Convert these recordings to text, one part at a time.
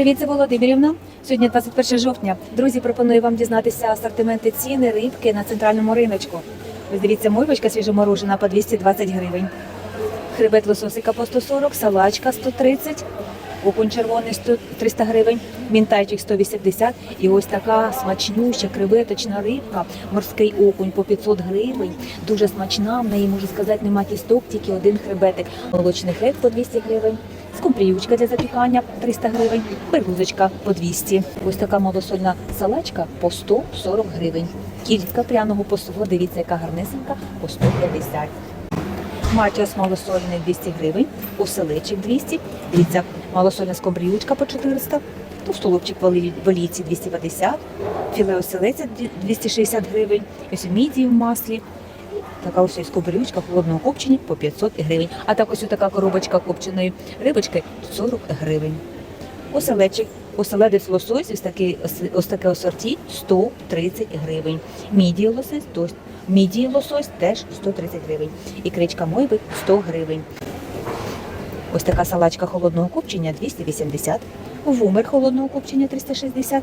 Привіт, це Володимирівна. Сьогодні 21 жовтня. Друзі, пропоную вам дізнатися асортименти ціни рибки на центральному риночку. Ось дивіться, мойвочка свіжоморожена по 220 гривень. Хребет лососика по 140, салачка 130, окунь червоний 100, 300 гривень, мінтайчик 180 і ось така смачнюща креветочна рибка, морський окунь по 500 гривень. Дуже смачна, в неї, можу сказати, нема кісток, тільки один хребетик. Молочний хліб по 200 гривень. Скумбріючка для запікання 300 гривень, пергузочка по 200. Ось така малосольна салачка по 140 гривень. Кілька пряного посолу, дивіться, яка гарнесенька, по 150. Матіос малосольний 200 гривень, оселечик 200. Дивіться, малосольна скумбріючка по 400, товстолобчик в олі- в олійці 250, філе оселеця 260 гривень, ось мідії в маслі. Така ось скобрючка холодного копчення по 500 гривень. А так ось така коробочка копченої рибочки 40 гривень. Оселечик, оселедець лосось, ось, ос- ось таке асорті 130 гривень. Мідії лосось, то, мідії лосось теж 130 гривень. І кричка мойви 100 гривень. Ось така салачка холодного копчення 280. Вумер холодного копчення 360.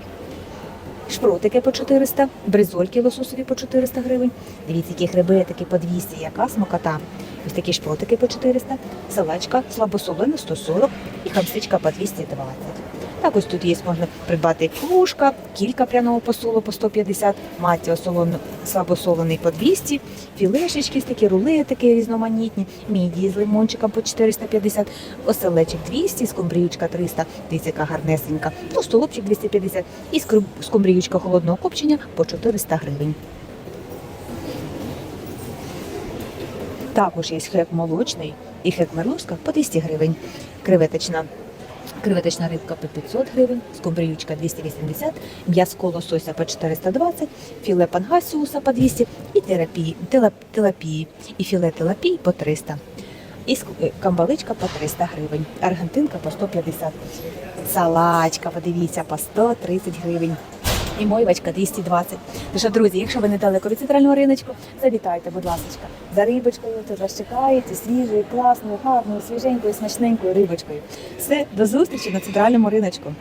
Шпротики по 400, бризольки лососові по 400 гривень. Дивіться, які хребетики по 200, яка смакота. Ось такі шпротики по 400, салачка слабосолена 140 і хамсичка по 220. Так ось тут є, можна придбати кружка, кілька пряного посолу по 150, маті осолон, слабосолений по 200, філешечки, такі рулетики різноманітні, мідії з лимончиком по 450, оселечик 200, скумбріючка 300, дивіться, яка гарнесенька, ну, столопчик 250 і скумбріючка холодного копчення по 400 гривень. Також є хек молочний і хек мерлушка по 200 гривень. Креветочна Креветочна рибка по 500 гривень, скумбриючка 280, м'яско лосося по 420, філе пангасіуса по 200 і терапії, телап, телапії, і філе телапії по 300. І е, камбаличка по 300 гривень, аргентинка по 150. Салачка, подивіться, по 130 гривень. І мойвачка 220. Тож, друзі, якщо ви недалеко від центрального риночку, завітайте, будь ласка, за рибочкою. Тут вас чекаєте свіжою, класною, гарною, свіженькою, смачненькою рибочкою. Все, до зустрічі на центральному риночку.